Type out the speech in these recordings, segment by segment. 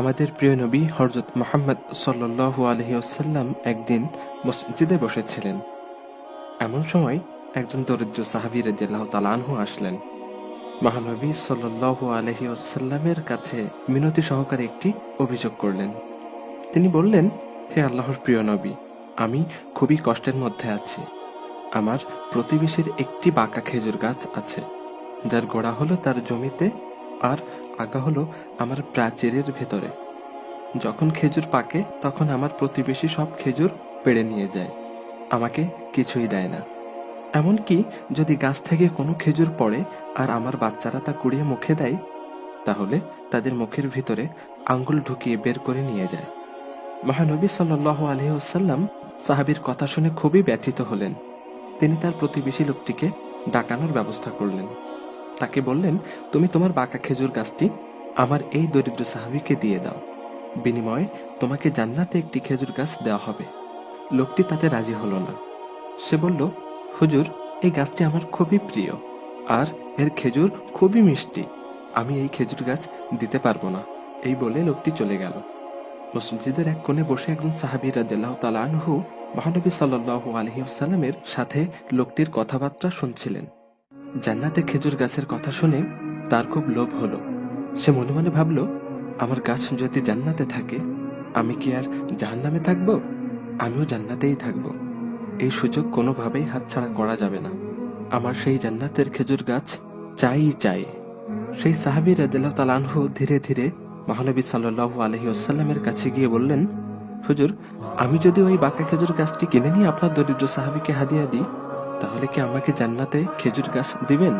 আমাদের প্রিয় নবী হরজত মোহাম্মদ সাল্লু আলহিউসাল্লাম একদিন মসজিদে বসেছিলেন। এমন সময় একজন দরিদ্র সাহাবি রাজিয়াল্লাহ তালানহু আসলেন। মহানবী সাল্লু আলহিউসাল্লামের কাছে মিনতি সহকারে একটি অভিযোগ করলেন। তিনি বললেন, হে আল্লাহর প্রিয় নবী, আমি খুবই কষ্টের মধ্যে আছি। আমার প্রতিবেশীর একটি বাঁকা খেজুর গাছ আছে, যার গোড়া হলো তার জমিতে, আর আগা হলো আমার প্রাচীরের ভেতরে। যখন খেজুর পাকে, তখন আমার প্রতিবেশী সব খেজুর পেড়ে নিয়ে যায়। আমাকে কিছুই দেয় না। এমনকি যদি গাছ থেকে কোনো খেজুর পড়ে আর আমার বাচ্চারা তা কুড়িয়ে মুখে দেয়, তাহলে তাদের মুখের ভিতরে আঙ্গুল ঢুকিয়ে বের করে নিয়ে যায়। মহানবী সাল্লাহ আলহিউসাল্লাম সাহাবির কথা শুনে খুবই ব্যথিত হলেন। তিনি তার প্রতিবেশী লোকটিকে ডাকানোর ব্যবস্থা করলেন। তাকে বললেন, তুমি তোমার বাঁকা খেজুর গাছটি আমার এই দরিদ্র সাহাবিকে দিয়ে দাও। বিনিময়ে তোমাকে জান্নাতে একটি খেজুর গাছ দেওয়া হবে। লোকটি তাতে রাজি হলো না। সে বলল, হুজুর, এই গাছটি আমার খুবই প্রিয়, আর এর খেজুর খুবই মিষ্টি। আমি এই খেজুর গাছ দিতে পারব না। এই বলে লোকটি চলে গেল। মসজিদের এক কোণে বসে একজন সাহাবি তাআলা আনহু মহানবী সাল্লাল্লাহু আলাইহি ওয়াসাল্লামের সাথে লোকটির কথাবার্তা শুনছিলেন। জান্নাতে খেজুর গাছের কথা শুনে তার খুব লোভ হলো। সে মনে মনে ভাবল, আমার গাছ যদি জান্নাতে থাকে, আমি কি আর জাহান্নামে থাকব? আমিও জান্নাতেই থাকব। এই সুযোগ কোনোভাবেই হাতছাড়া করা যাবে না। আমার সেই জান্নাতের খেজুর গাছ চাই চাই। সেই সাহাবি রাদিয়াল্লাহু তাআলা আনহু ধীরে ধীরে মহানবী সাল্লাল্লাহু আলাইহি ওয়াসাল্লামের কাছে গিয়ে বললেন, হুজুর, আমি যদি ওই বাঁকা খেজুর গাছটি কিনে নিয়ে আপনার দরিদ্র সাহাবিকে হাদিয়া দিই তাহলে কি আমাকে জান্নাতে খেজুর গাছ দিবেন?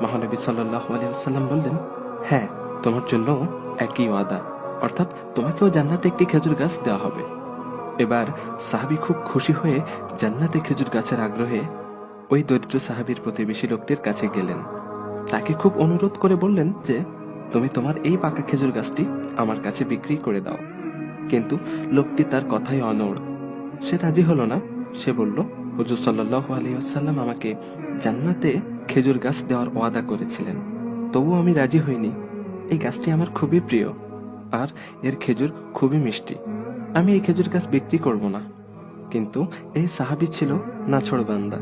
মহানবী সাল্লাল্লাহু আলাইহি ওয়াসাল্লাম বললেন হ্যাঁ তোমার জন্য একই ওয়াদা। অর্থাৎ তোমাকেও জান্নাতে একটি খেজুর গাছ দেওয়া হবে। এবার সাহাবি খুব খুশি হয়ে জান্নাতে খেজুর গাছের আগ্রহে ওই দরিদ্র সাহাবির প্রতিবেশী লোকটির কাছে গেলেন। তাকে খুব অনুরোধ করে বললেন যে, তুমি তোমার এই পাকা খেজুর গাছটি আমার কাছে বিক্রি করে দাও। কিন্তু লোকটি তার কথাই অনড়। সে রাজি হলো না। সে বলল হুজুর সাল্লাহ আলহিহাল্লাম আমাকে জান্নাতে খেজুর গাছ দেওয়ার ওয়াদা করেছিলেন। তবুও আমি রাজি হইনি। এই গাছটি আমার খুবই প্রিয় আর এর খেজুর খুবই মিষ্টি। আমি এই খেজুর গাছ বিক্রি করব না। কিন্তু এই সাহাবি ছিল নাছড় বান্দা।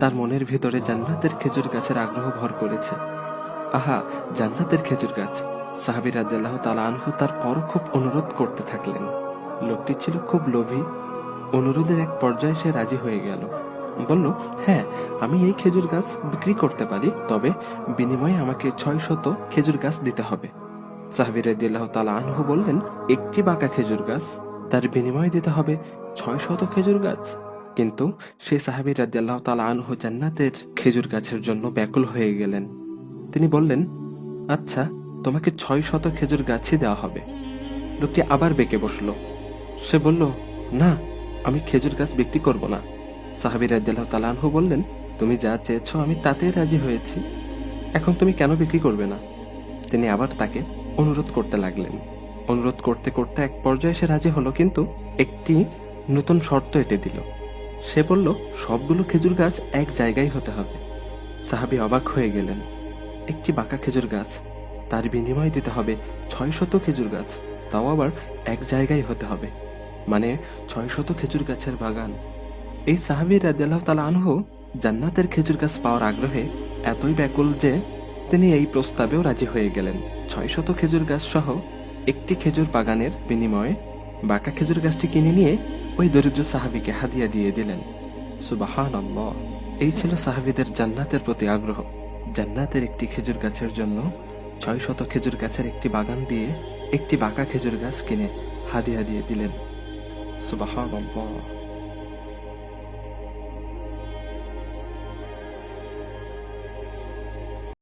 তার মনের ভিতরে জান্নাতের খেজুর গাছের আগ্রহ ভর করেছে। আহা, জান্নাতের খেজুর গাছ। সাহাবি রাদিয়াল্লাহু তাআলা আনহু তার পর খুব অনুরোধ করতে থাকলেন। লোকটি ছিল খুব লোভী অনুরোধের এক পর্যায়ে সে রাজি হয়ে গেল। বলল হ্যাঁ আমি এই খেজুর গাছ বিক্রি করতে পারি, তবে বিনিময়ে আমাকে ছয় শত খেজুর গাছ দিতে হবে। সাহাবি রাদিয়াল্লাহু তাআলা আনহু বললেন, একটি বাঁকা খেজুর গাছ, তার বিনিময়ে দিতে হবে ছয় শত খেজুর গাছ। কিন্তু সেই সাহাবি রাদিয়াল্লাহু তালা আনহু জান্নাতের খেজুর গাছের জন্য ব্যাকুল হয়ে গেলেন। তিনি বললেন আচ্ছা তোমাকে ছয় শত খেজুর গাছই দেওয়া হবে। লোকটি আবার বেঁকে বসল। সে বলল, না আমি খেজুর গাছ বিক্রি করব না। সাহাবি রাজ্জাল্লাহ তালানহু বললেন, তুমি যা চেয়েছো আমি তাতেই রাজি হয়েছি। এখন তুমি কেন বিক্রি করবে না? তিনি আবার তাকে অনুরোধ করতে লাগলেন। অনুরোধ করতে করতে এক পর্যায়ে সে রাজি হলো, কিন্তু একটি নতুন শর্ত এটে দিল। সে বলল, সবগুলো খেজুর গাছ এক জায়গায় হতে হবে। সাহাবি অবাক হয়ে গেলেন। একটি বাঁকা খেজুর গাছ, তার বিনিময়ে দিতে হবে ছয় শত খেজুর গাছ, তাও আবার এক জায়গায় হতে হবে। মানে ছয় শত খেজুর গাছের বাগান। এই সাহাবি রাদিয়াল্লাহু তাআলা আনহু জান্নাতের খেজুর গাছ পাওয়ার আগ্রহে এতই ব্যাকুল যে তিনি এই প্রস্তাবেও রাজি হয়ে গেলেন। ছয় শত খেজুর গাছ সহ একটি খেজুর বাগানের বিনিময়ে বাঁকা খেজুর গাছটি কিনে নিয়ে ওই দরিদ্র সাহাবিকে হাদিয়া দিয়ে দিলেন। সুবাহান এই ছিল সাহাবিদের জান্নাতের প্রতি আগ্রহ। জান্নাতের একটি খেজুর গাছের জন্য ছয় শত খেজুর গাছের একটি বাগান দিয়ে একটি বাঁকা খেজুর গাছ কিনে হাদিয়া দিয়ে দিলেন। সুবাহ